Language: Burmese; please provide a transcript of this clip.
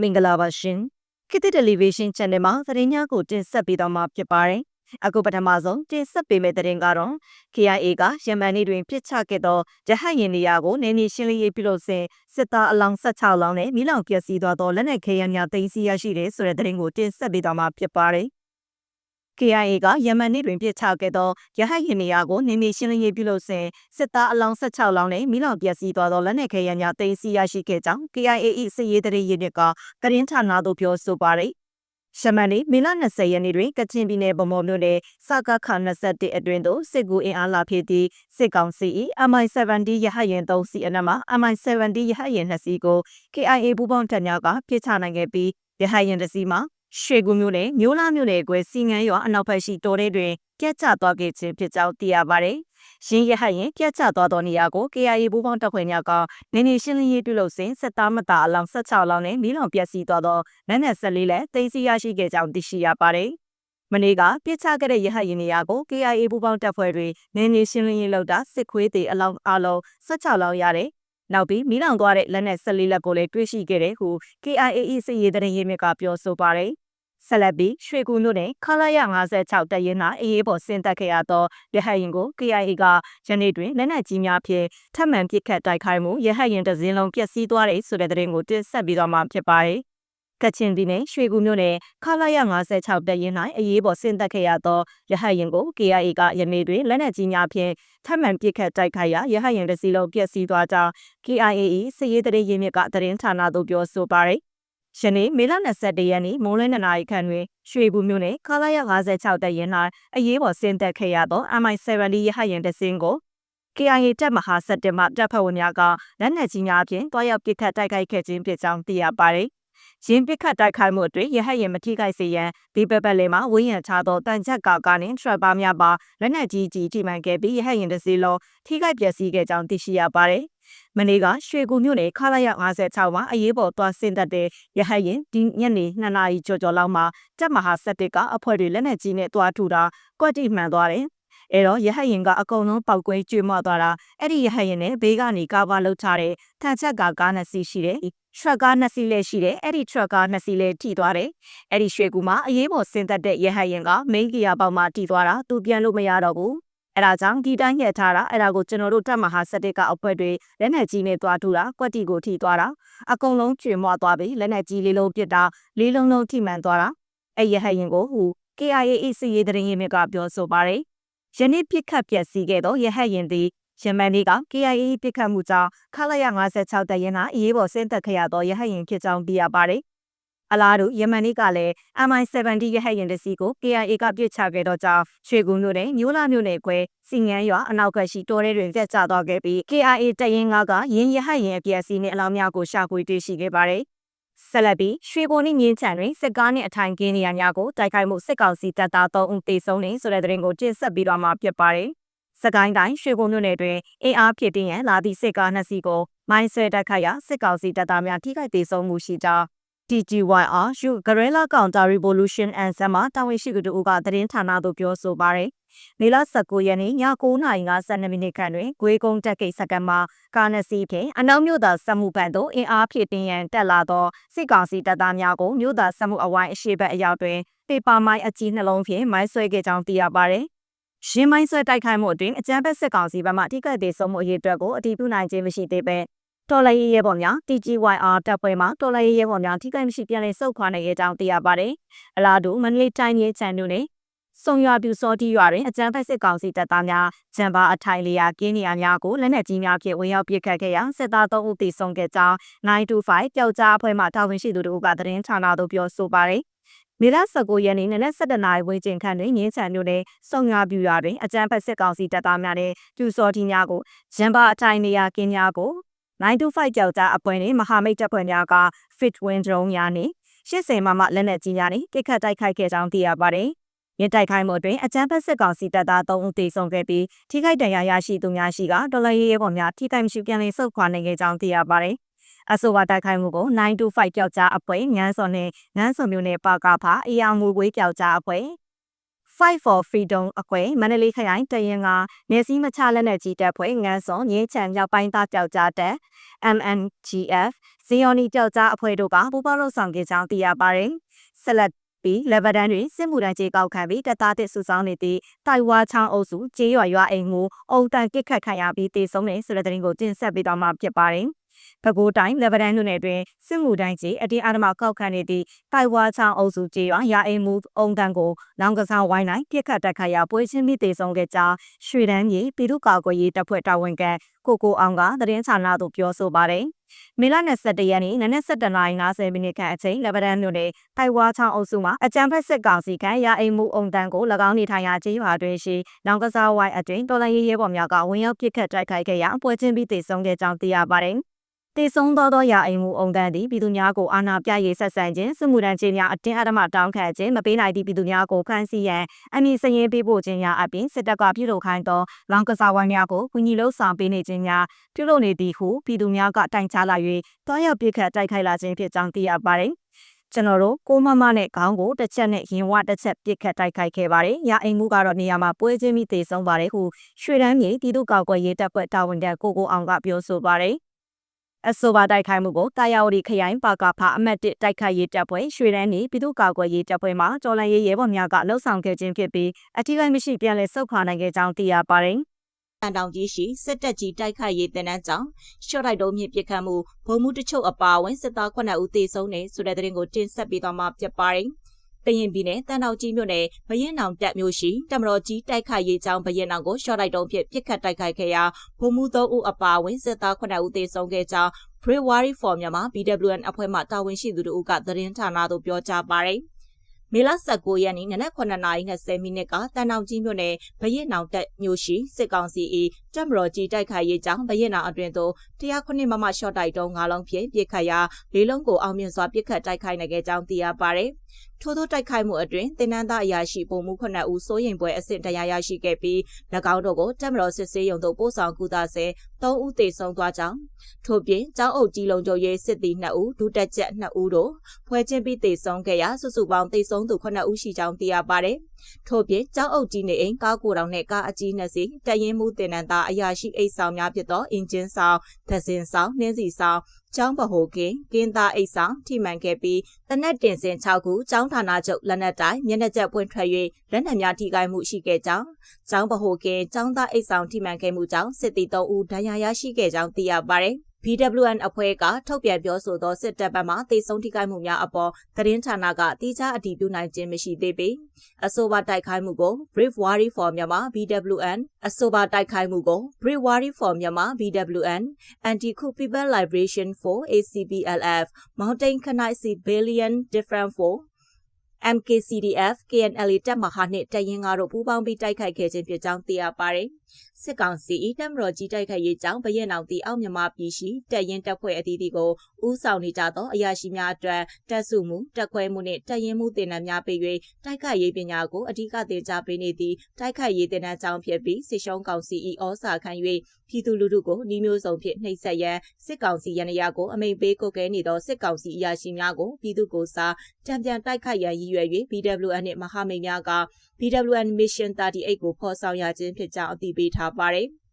မင်္ဂလာပါရှင်ခေတ်သစ်တယ်လီဗီရှင်း channel မှာသတင်းများကိုတင်ဆက်ပေးတော့မှာဖြစ်ပါတယ်အခုပထမဆုံးတင်ဆက်ပေးမယ့်သတင်းကတော့ KIA ကယမန်နေ့တွင်ပြစ်ချခဲ့သောရဟတ်ယာဉ်နေရာကိုနေနေရှင်းလင်းရေးပြုလုပ်စဉ်စစ်သားအလောင်း16လောင်းနဲ့မိလောင်ပျက်စီးသွားသောလက်နက်ခဲယမ်းများတင်စီရရှိတဲ့ဆိုတဲ့သတင်းကိုတင်ဆက်ပေးတော့မှာဖြစ်ပါတယ် KIA ကယမန်နေ့တွင်ပြစ်ချခဲ့သောရဟတ်ယာဉ်နေရာကိုနေနေရှင်းလင်းရေးပြုလုပ်စဉ်စစ်သားအလောင်း16လောင်းနဲ့မိလောင်ပျက်စီးသွားသောလက်နက်ခဲယမ်းများတင်စီရရှိခဲ့ကြောင်း KIA ၏စစ်ရေးတရေရင်းကသတင်းဌာနသို့ပြောဆိုပါရယ်ရှမန်နေ့မေလ20ရက်နေ့တွင်ကချင်ပြည်နယ်ဗမော်မြို့နယ်စကခ21အတွင်းသို့စစ်ကူအင်အားလာဖြစ်သည့်စစ်ကောင်စီ၏ MI-70 ရဟတ်ယာဉ်3စီးအနက်မှ MI-70 ရဟတ်ယာဉ်2စီးကို KIA ပူးပေါင်းတပ်များကပြစ်ချနိုင်ခဲ့ပြီးရဟတ်ယာဉ်တစ်စီးမှာ ရွှေကူမျိုးနဲ့မျိုးလာမျိုးနဲ့ကွယ်စီငန်းရွာအနောက်ဘက်ရှိတောထဲတွင်ပြတ်ကျသွားခဲ့ခြင်းဖြစ်ကြောင်းသိရပါတယ်။ရင်းရဟတ်ရင်ပြတ်ကျသွားသောနေရာကို KIA ပူးပေါင်းတပ်ဖွဲ့များကနေနေရှင်းလင်းရေးပြုလုပ်စဉ်စစ်သားမသားအလောင်း16လောင်းနဲ့မီးလောင်ပျက်စီးသွားသောလက်နက်14လက်သိမ်းဆည်းရရှိခဲ့ကြောင်းသိရှိရပါတယ်။မနေ့ကပြစ်ချခဲ့တဲ့ရဟတ်ရင်နေရာကို KIA ပူးပေါင်းတပ်ဖွဲ့တွေနေနေရှင်းလင်းရေးလုပ်တာစစ်ခွေးတွေအလောင်းအလုံး16လောင်းရတဲ့ နောက်ပြီးမိလောင်သွားတဲ့လက်နက်14လက်ကိုလည်းတွေ့ရှိခဲ့တဲ့ဟု KIA စစ်ရေးတရင်ရေးမြစ်ကပြောဆိုပါတယ်။ဆက်လက်ပြီးရွှေကူမြို့နယ်ခလာရ56တပ်ရင်း၌အေးအေးပေါ်ဆင်းသက်ခဲ့ရသောရဟတ်ရင်ကို KIA ကယနေ့တွင်လက်နက်ကြီးများဖြင့်ထပ်မံပစ်ခတ်တိုက်ခိုက်မှုရဟတ်ရင်တစ်စင်းလုံးပျက်စီးသွားတဲ့ဆိုတဲ့သတင်းကိုတင်ဆက်ပြီးတော့မှဖြစ်ပါတယ် ကချင်ပြည်နယ်ရွှေကူမြို့နယ်ခလာရ56တပ်ရင်း၌အရေးပေါ်ဆင်းသက်ခဲ့ရသောရဟတ်ရင်ကို KIA ကယနေ့တွင်လက်နက်ကြီးများဖြင့်ထပ်မံပစ်ခတ်တိုက်ခိုက်ရာရဟတ်ရင်တစ်စီးလုံးပျက်စီးသွားကြောင်း KIA ၏စစ်ရေးတရေရင်းမြစ်ကသတင်းဌာနသို့ပြောဆိုပါရယ်ယနေ့မေလ21ရက်နေ့မိုးလင်း2နာရီခန့်တွင်ရွှေဘူးမြို့နယ်ခလာရ56တပ်ရင်း၌အရေးပေါ်ဆင်းသက်ခဲ့ရသော MI-70 ရဟတ်ယာဉ်တစ်စင်းကို KIA တပ်မဟာစက်တင်ဘာတပ်ဖွဲ့ဝင်များကလက်နက်ကြီးများဖြင့်တွားရောက်ပစ်ခတ်တိုက်ခိုက်ခဲ့ခြင်းဖြစ်ကြောင်းသိရပါတ ယ်။ရင်းပစ်ခတ်တိုက်ခိုက်မှုအတွင်းရဟတ်ယာဉ်မထိခိုက်စေရန်ဒီပပက်လေးမှာဝင်းရံချသောတန်ချက်ကာကနှင့်ထရပ်ပါများပါလက်နက်ကြီးကြီးထိမှန်ခဲ့ပြီးရဟတ်ယာဉ်တစ်စီးလုံးထိခိုက်ပျက်စီးခဲ့ကြောင်းသိရှိရပါတယ်။မနေ့ကရွှေကူမြို့နယ်ခလာရ56မှာအရေးပေါ်သွားဆင်းသက်တဲ့ရဟတ်ရင်ဒီညနေ2နာရီကျော်ကျော်လောက်မှာတပ်မဟာစက်တစ်ကအဖွဲ့တွေလက်နက်ကြီးနဲ့တွားထူတာကွက်တိမှန်သွားတယ်။ အဲတော့ရဟတ်ရင်ကအကုန်လုံးပောက်ကွဲကျွေးမွသွားတာအဲ့ဒီရဟတ်ရင်နဲ့ဘေးကနေကာဗာလောက်ထားတဲ့ထန်ချက်ကကားနှစ်စီးရှိတယ်။ထရက်ကားနှစ်စီးလည်းရှိတယ်။အဲ့ဒီထရက်ကားနှစ်စီးလည်းထိသွားတယ်။အဲ့ဒီရွှေကူမှာအရေးပေါ်ဆင်းသက်တဲ့ရဟတ်ရင်ကမိန်းကီယာပေါက်မှာထိသွားတာသူပြန်လို့မရတော့ဘူး။အဲဒါကြောင့်ဒီတိုင်းညက်ထားတာအဲဒါကိုကျွန်တော်တို့တက်မဟာစတစ်ကအဖွဲတွေလက်နက်ကြီးနဲ့တွားထူတာကွက်တီကိုထိသွားတာအကုန်လုံးကျွေမွားသွားပြီလက်နက်ကြီးလေးလုံးပစ်တာလေးလုံးလုံးထိမှန်သွားတာအဲရဟရင်ကိုဟူ KIA အစီရေးတရင်ရေးမြကပြောဆိုပါတယ် ယနေ့ပြစ်ခတ်ပျက်စီးခဲ့သောရဟရင်သည်ယမန်နေ့က KIA ပြစ်ခတ်မှုကြောင့်ခလာရ56တရင်ကအရေးပေါ်ဆင်းသက်ခဲ့ရသောရဟရင်ဖြစ်ကြောင်းသိရပါတယ်အလားတူယမန်နေ့ကလည်း MI-70 ရဟတ်ယာဉ်တစ်စီးကို KIA ကပြစ်ချခဲ့တော့ကြောင့်ရွှေကူမြို့နယ်မျိုးလာမြို့နယ်ကွဲစီငန်းရွာအနောက်ကရှိတောထဲတွင်ပြတ်ကျသွားခဲ့ပြီး KIA တရင်ငါကရင်းရဟတ်ယာဉ်အပြည့်အစည်နဲ့အလောင်းများကိုရှာဖွေတွေ့ရှိခဲ့ပါတယ်။ ဆက်လက်ပြီးရွှေဘုံနှင့်မြင်းချံတွင်စစ်ကားနှင့်အထိုင်ကင်းနေရများကိုတိုက်ခိုက်မှုစစ်ကောင်စီတပ်သား3ဦးသေဆုံးနေဆိုတဲ့သတင်းကိုတင်ဆက်ပြီးတော့မှဖြစ်ပါတယ်။စကိုင်းတိုင်းရွှေဘုံမြို့နယ်တွင်အင်အားဖြစ်တင်ရန်လာသည့်စစ်ကားနှစ်စီးကိုမိုင်းဆွဲတိုက်ခိုက်ရာစစ်ကောင်စီတပ်သားများထိခိုက်ဒေဆုံးမှုရှိကြောင်း TGYR You Guerrilla Counter Revolution and Sama တာဝန်ရှိသူတို့ကသတင်းဌာနသို့ပြောဆိုပါရယ်။မေလ19ရက်နေ့ည9:52မိနစ်ခန့်တွင်ဂွေကုန်းတက်ကိတ်စကန်မှာကားနစီဖြင့်အနောက်မြို့သားစက်မှုပန်သို့အင်အားဖြည့်တင်ရန်တက်လာသောစစ်ကောင်စီတပ်သားများကိုမြို့သားစက်မှုအဝိုင်းအရှိဘက်အရောက်တွင်ပေပါမိုင်းအကြီးနှလုံးဖြင့်မိုင်းဆွဲခဲ့ကြောင်းသိရပါရယ်။ရင်းမိုင်းဆွဲတိုက်ခိုက်မှုအတွင်းအကြမ်းဖက်စစ်ကောင်စီဘက်မှထိခိုက်ဒေဆုံးမှုအရေးအတွက်ကိုအတည်ပြုနိုင်ခြင်းမရှိသေးပဲ တော်လိုင်းရဲဘော်များ TGYR တပ်ဖွဲ့မှတော်လိုင်းရဲဘော်များထိခိုက်မရှိပြန်လည်ဆုတ်ခွာနိုင်ကြောင်းသိရပါတယ်။အလားတူမန္တလေးတိုင်းရဲ့ချန်တို့နဲ့စုံရွာပြူစောတီရွာတွင်အကြမ်းဖက်စစ်ကောင်စီတပ်သားများဂျမ်ဘာအထိုင်လျာကင်းနေရများကိုလက်နက်ကြီးများဖြင့်ဝင်ရောက်ပစ်ခတ်ခဲ့ရာစစ်သား3ဦးသေဆုံးခဲ့ကြောင်း925ပျောက်ကြားအဖွဲ့မှတာဝန်ရှိသူတို့ကသတင်းဌာနသို့ပြောဆိုပါတယ်။မေလ19ရက်နေ့နနက်7:00နာရီဝန်းကျင်ခန့်တွင်ငင်းချံမြို့နယ်စုံရွာပြူရွာတွင်အကြမ်းဖက်စစ်ကောင်စီတပ်သားများနှင့်ကျူစော်တီများကိုဂျမ်ဘာအထိုင်နေရကင်းများကို 925ကြောက်ကြားအဖွဲ့နှင့်မဟာမိတ်တပ်ဖွဲ့များက Fit Win Drone များနှင့်80မမလက်နက်ကြီးများနှင့်ပစ်ခတ်တိုက်ခိုက်ခဲ့ကြောင်းသိရပါတယ်။ရင်းတိုက်ခိုက်မှုအတွင်းအကြမ်းဖက်စစ်ကောင်စီတပ်သား3ဦးသေဆုံးခဲ့ပြီးထိခိုက်ဒဏ်ရာရရှိသူများရှိကဒေါ်လာရေးရဲဘော်များထိခိုက်မရှိပြန်လည်ဆုတ်ခွာနိုင်ခဲ့ကြောင်းသိရပါတယ်။အဆိုပါတိုက်ခိုက်မှုကို925ပျောက်ကြားအဖွဲ့ငန်းစော်နဲ့ငန်းစော်မျိုးနဲ့ပါကဖာအယောင်ငူဝေးပျောက်ကြားအဖွဲ့ Fight for Freedom အကွယ်မန္တလေးခရိုင်တရင်ကနေစည်းမချလက်နက်ကြီးတပ်ဖွဲ့ငန်းစုံငင်းချံမြောက်ပိုင်းသားပျောက်ကြားတပ် MNGF ဇီယိုနီကြောက်ကြားအဖွဲ့တို့ကပူးပေါင်းလုပ်ဆောင်ခဲ့ကြောင်းသိရပါတယ်။ဆက်လက်ပြီးလက်ဗဒန်တွင်စစ်မှုထမ်းကြေးကောက်ခံပြီးတပ်သားတစ်စုဆောင်နေသည့်တိုင်ဝါချောင်းအုပ်စုကျေးရွာရွာအိမ်ကိုအုံတန်ကစ်ခတ်ခံရပြီးတေဆုံးတဲ့ဆိုတဲ့သတင်းကိုတင်ဆက်ပေးသွားမှာဖြစ်ပါတယ်။ ပဲခူးတိုင်းလက်ဗဒန်မြို့နယ်တွင်စစ်မှုတိုင်းကြီးအတင်းအဓမ္မကောက်ခံနေသည့်တိုင်ဝါချောင်းအုပ်စုကျေးရွာရာအိမ်မှုအုံတန်ကိုလောင်ကစားဝိုင်းနိုင်ပြစ်ခတ်တက်ခတ်ရာပွဲချင်းမိတေဆုံးခဲ့ကြောင်းရွှေတန်းမြေပြည်သူ့ကာကွယ်ရေးတပ်ဖွဲ့တာဝန်ခံကိုကိုအောင်ကသတင်းဌာနသို့ပြောဆိုပါတယ်မေလ21ရက်နေ့နနက်7:50မိနစ်ခန့်အချိန်လက်ဗဒန်မြို့နယ်တိုင်ဝါချောင်းအုပ်စုမှာအကြံဖက်စစ်ကောင်စီကရာအိမ်မှုအုံတန်ကို၎င်းနေထိုင်ရာကျေးရွာတွင်ရှိနောင်ကစားဝိုင်းအတွင်တော်လိုင်းရေးရဲဘော်များကဝင်ရောက်ပစ်ခတ်တိုက်ခိုက်ခဲ့ရာပွဲချင်းပြီးတေဆုံးခဲ့ကြောင်းသိရပါတယ် တည်ဆုံးသောသောရာအိမ်မှုအုံတန်းသည်ပြည်သူများကိုအာဏာပြရေးဆက်ဆံခြင်းစစ်မှုထမ်းခြင်းများအတင်းအဓမ္မတောင်းခံခြင်းမပေးနိုင်သည့်ပြည်သူများကိုဖမ်းဆီးရန်အမည်စရင်ပေးပို့ခြင်းများအပြင်စစ်တပ်ကပြုလုပ်ခိုင်းသောလောင်ကစားဝိုင်းများကိုကူညီလှုပ်ဆောင်ပေးနေခြင်းများပြုလုပ်နေသည်ဟုပြည်သူများကတိုင်ကြားလာ၍တွားရောက်ပြစ်ခတ်တိုက်ခိုက်လာခြင်းဖြစ်ကြောင်းသိရပါတယ်ကျွန်တော်တို့ကိုမမနဲ့ခေါင်းကိုတစ်ချက်နဲ့ရင်ဝတစ်ချက်ပြစ်ခတ်တိုက်ခိုက်ခဲ့ပါတယ်။ရာအိမ်မှုကတော့နေရာမှာပွဲချင်းပြီးတေဆုံးပါတယ်ဟုရွှေတန်းမြေပြည်သူ့ကောက်ကွယ်ရေးတပ်ဖွဲ့တာဝန်ခံကိုကိုအောင်ကပြောဆိုပါတယ်။ အဆိုပါတိုက်ခိုက်မှုကိုတာယာဝတီခရိုင်ပါကဖအမတ်1တိုက်ခိုက်ရေးတပ်ဖွဲ့ရွှေရန်နေပြည်သူ့ကာကွယ်ရေးတပ်ဖွဲ့မှတော်လန်ရေးရဲဘော်များကလှုပ်ဆောင်ခဲ့ခြင်းဖြစ်ပြီးအထူးကိမရှိပြန်လည်ဆုတ်ခွာနိုင်ခဲ့ကြောင်းသိရပါတယ်။တန်တောင်ကြီးရှိစစ်တပ်ကြီးတိုက်ခိုက်ရေးတင်နန်းကြောင့်ရှော့တိုက်တုံးမြင့်ပစ်ခတ်မှုဗုံမှုတချို့အပါအဝင်စစ်သား9ဦးသေဆုံးနေဆိုတဲ့သတင်းကိုတင်ဆက်ပေးသွားမှာဖြစ်ပါတယ်။ ကရင်ပြည်နယ်တန်တောင်ကြီးမြို့နယ်ဘရင်နောင်တပ်မြို့ရှိတမတော်ကြီးတိုက်ခိုက်ရေးကြောင်းဘရင်နောင်ကိုရှော့တိုက်တုံးဖြင့်ပစ်ခတ်တိုက်ခိုက်ခဲ့ရာဗိုလ်မှူး3ဦးအပါအဝင်စစ်သား9ဦးသေဆုံးခဲ့ကြောင်း Brave Warrior for မြန်မာ BWN အဖွဲ့မှတာဝန်ရှိသူတို့ကသတင်းဌာနသို့ပြောကြားပါတယ်။မေလ19ရက်နေ့နနက်9:20မိနစ်ကတန်တောင်ကြီးမြို့နယ်ဘရင်နောင်တက်မြို့ရှိစစ်ကောင်စီ၏တပ်မတော်ကြီးတိုက်ခိုက်ရေးကြောင်းဘရင်နောင်အတွင်သို့109မမရှော့တိုက်တုံး၅လုံးဖြင့်ပစ်ခတ်ရာ၄လုံးကိုအောင်မြင်စွာပစ်ခတ်တိုက်ခိုက်နိုင်ခဲ့ကြောင်းသိရပါဗျ။ ထို့သောတိုက်ခိုက်မှုအတွင်တင်နန်းသားအရာရှိပုံမှု9ဦးစိုးရင်ပွဲအဆင့်တရားရရှိခဲ့ပြီး၎င်းတို့ကိုတပ်မတော်စစ်ဆေးရုံသို့ပို့ဆောင်ကူတာဆဲ3ဦးသေဆုံးသွားကြောင်းထို့ပြင်ကျောင်းအုပ်ကြီးလုံးချုပ်ရေးစစ်သည်2ဦးဒုတက်ချက်2ဦးတို့ဖွဲ့ချင်းပြီးသေဆုံးခဲ့ရာစုစုပေါင်းသေဆုံးသူ9ဦးရှိကြောင်းသိရပါတယ်။ ထို့ပြင်ကျောင်းအုပ်ကြီးနေအိမ်ကားကိုတောင်နဲ့ကားအကြီးနှစ်စီးတရင်မှုတင်နန်းသားအရာရှိအိတ်ဆောင်များဖြစ်သောအင်ဂျင်ဆောင်၊သဇင်ဆောင်၊နှင်းစီဆောင်ကျောင်းဗဟိုကင်းကင်းသားအိတ်ဆောင်ထိမှန်ခဲ့ပြီးတနက်တင်စင်6ခုကျောင်းဌာနချုပ်လက်နက်တိုင်းမျက်နှာကျက်ပွင့်ထွက်၍လက်နက်များထိခိုက်မှုရှိခဲ့ကြောင်းကျောင်းဗဟိုကင်းကျောင်းသားအိတ်ဆောင်ထိမှန်ခဲ့မှုကြောင့်စစ်သည်3ဦးဒဏ်ရာရရှိခဲ့ကြောင်းသိရပါတယ်။ BWN အဖွဲ့ကထုတ်ပြန်ပြောဆိုသောစစ်တပ်ဘက်မှတေဆုံးထိခိုက်မှုများအပေါ်သတင်းဌာနကတိကျအတည်ပြုနိုင်ခြင်းမရှိသေးပေအဆိုပါတိုက်ခိုက်မှုကို Brave Warrior for Myanmar BWN အဆိုပါတိုက်ခိုက်မှုကို Brave Warrior for Myanmar BWN Anti-Coup People Liberation for ACPLF Mountain Khanai Civilian Different for MKCDF KNL တပ်မဟာနှင့်တရင်ကားတို့ပူးပေါင်းပြီးတိုက်ခိုက်ခဲ့ခြင်းဖြစ်ကြောင်းသိရပါတယ်။စစ်ကောင်စီ၏တပ်မတော်ကြီးတိုက်ခိုက်ရေးကြောင့်ဗရင်အောင်တီအောက်မြန်မာပြည်ရှိတပ်ရင်တပ်ဖွဲ့အသီးသီးကိုဦးဆောင်နေကြသောအရာရှိများအတွက်တပ်စုမှုတပ်ခွဲမှုနှင့်တပ်ရင်မှုတင်နန်းများပေး၍တိုက်ခိုက်ရေးပညာကိုအဓိကသင်ကြားပေးနေသည့်တိုက်ခိုက်ရေးတင်နန်းကြောင်းဖြစ်ပြီးစစ်ရှုံးကောင်စီ၏ဩစာခံ၍ပြည်သူလူထုကိုနှီးမျိုးစုံဖြင့်နှိပ်စက်ရန်စစ်ကောင်စီရန်ရာကိုအမိန်ပေးကုတ်ကဲနေသောစစ်ကောင်စီအရာရှိများကိုပြည်သူကိုစားတံပြန်တိုက်ခိုက်ရန်ရည်ရွယ်၍ BWN နှင့်မဟာမိတ်များက BWN Mission 38ကိုဖော်ဆောင်ရခြင်းဖြစ်ကြောင်း အသိပေးထားပါတယ်။